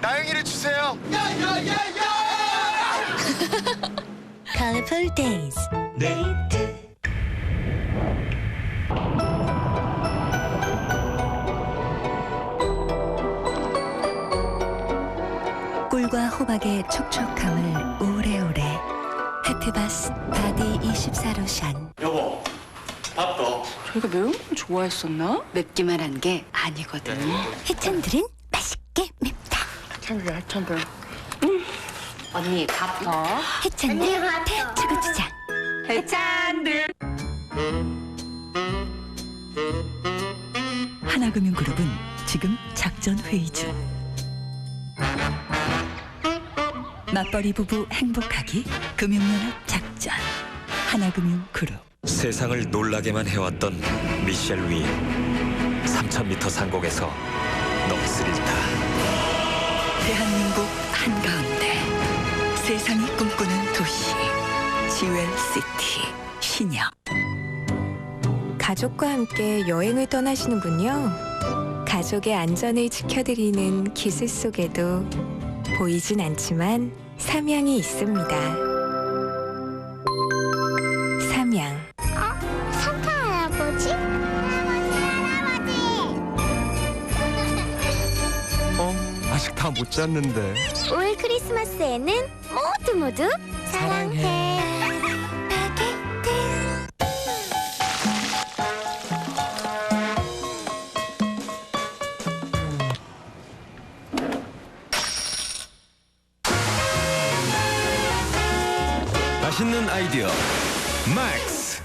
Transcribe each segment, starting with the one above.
나영이를 주세요. Colorful Days 꿀과 호박의 촉촉함을 오래오래 헤트바스 바디 24로션 여보, 밥 더. 저희가 매운 걸 좋아했었나? 맵기만 한 게 아니거든. 해찬들은 맛있게 맵다 찬들. 음. 언니 밥 더. 해찬들 대추고추장 해찬들. 하나금융그룹은 지금 작전 회의 중 맞벌이 부부 행복하기 금융연합 작전 하나금융그룹 세상을 놀라게만 해왔던 미셸 위 3000m 상공에서 넋을 잃다 대한민국 한가운데 세상이 꿈꾸는 도시 지웰시티 신영 가족과 함께 여행을 떠나시는군요. 가족의 안전을 지켜드리는 기술 속에도 보이진 않지만 삼양이 있습니다. 잤는데. 올 크리스마스에는 모두 모두 사랑해. 맛있는 아이디어. 맥스.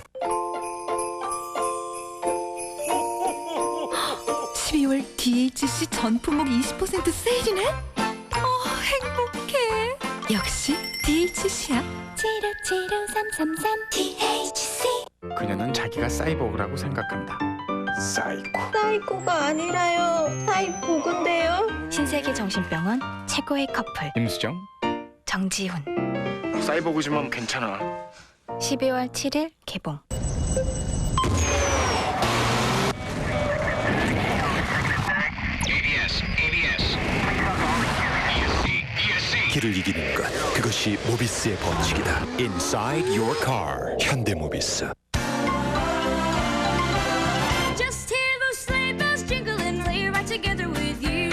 12월 DHC 전 품목 20% 세일이네? 어, 행복해. 역시 DHC야. 757333 DHC 그녀는 자기가 사이보그라고 생각한다. 사이코. 사이코가 아니라요. 사이보건데요. 신세계 정신병원 최고의 커플 임수정. 정지훈 사이보그지만 괜찮아. 12월 7일 개봉 길을 이기는 것 그것이 모비스의 법칙이다 Inside Your Car 현대모비스 Just hear those sleigh bells jingle and lay right together with you.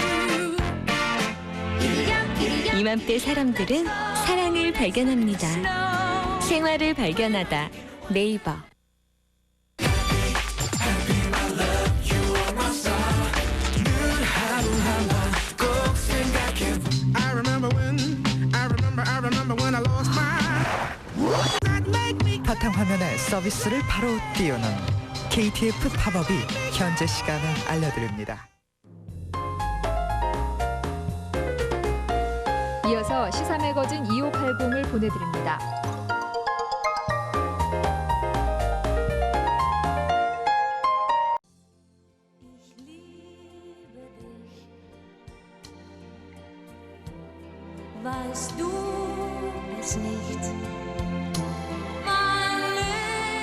Giddy up, giddy up, 이맘때 사람들은 사랑을 발견합니다. 생활을 발견하다. 네이버. 서비스를 바로 띄우는 KTF 팝업이 현재 시간을 알려드립니다. 이어서 시사 매거진 2580을 보내드립니다.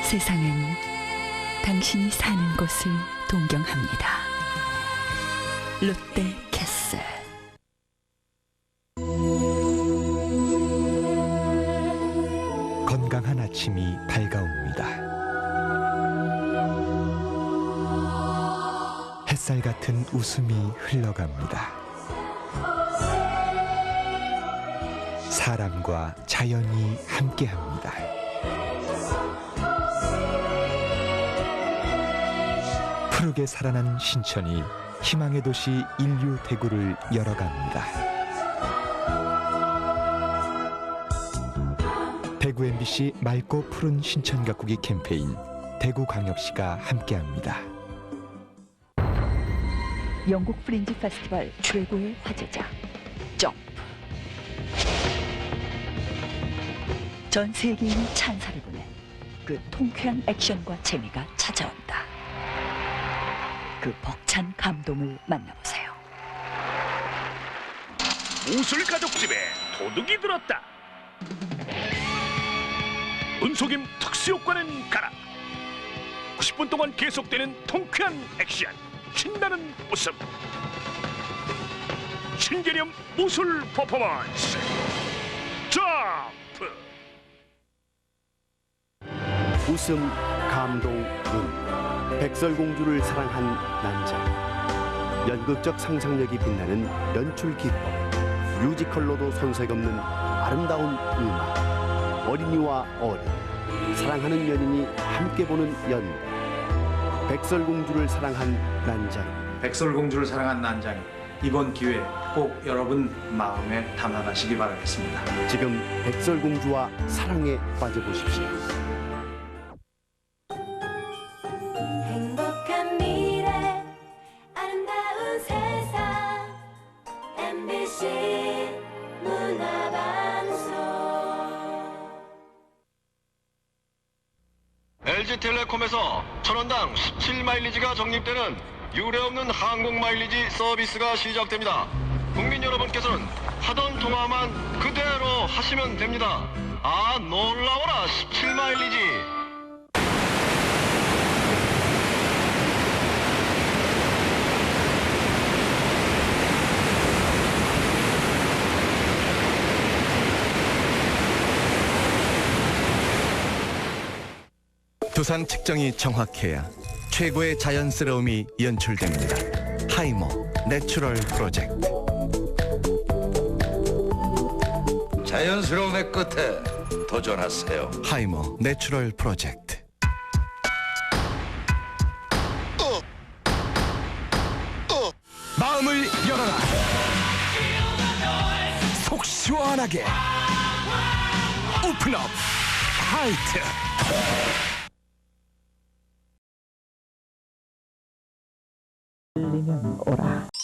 세상은 당신이 사는 곳을 동경합니다. 롯데 캐슬. 건강한 아침이 밝아옵니다 햇살 같은 웃음이 흘러갑니다 사람과 자연이 함께합니다 푸르게 살아난 신천이 희망의 도시 인류 대구를 열어갑니다. 대구 MBC 맑고 푸른 신천 가꾸기 캠페인 대구광역시가 함께합니다. 영국 프린지 페스티벌 최고의 화제작 점프. 전 세계인이 찬사를 보낸 그 통쾌한 액션과 재미가 찾아온다. 그 벅찬 감동을 만나보세요. 우술 가족집에 도둑이 들었다. 은속임 특수효과는 가라. 90분 동안 계속되는 통쾌한 액션, 신나는 웃음. 신개념 무술 퍼포먼스 점 웃음, 감동, 운. 백설공주를 사랑한 난장 연극적 상상력이 빛나는 연출 기법. 뮤지컬로도 손색 없는 아름다운 음악. 어린이와 어른 사랑하는 연인이 함께 보는 연대 백설공주를 사랑한 난장 백설공주를 사랑한 난장 이번 기회에 꼭 여러분 마음에 담아가시기 바라겠습니다. 지금 백설공주와 사랑에 빠져보십시오 LG텔레콤에서 천원당 17마일리지가 적립되는 유례없는 항공 마일리지 서비스가 시작됩니다. 국민 여러분께서는 하던 통화만 그대로 하시면 됩니다. 아 놀라워라 17마일리지. 두상 측정이 정확해야 최고의 자연스러움이 연출됩니다. 하이모 내추럴 프로젝트. 자연스러움의 끝에 도전하세요. 하이모 내추럴 프로젝트. 마음을 열어라. 속 시원하게. 오픈업 하이트. 들리면 오라.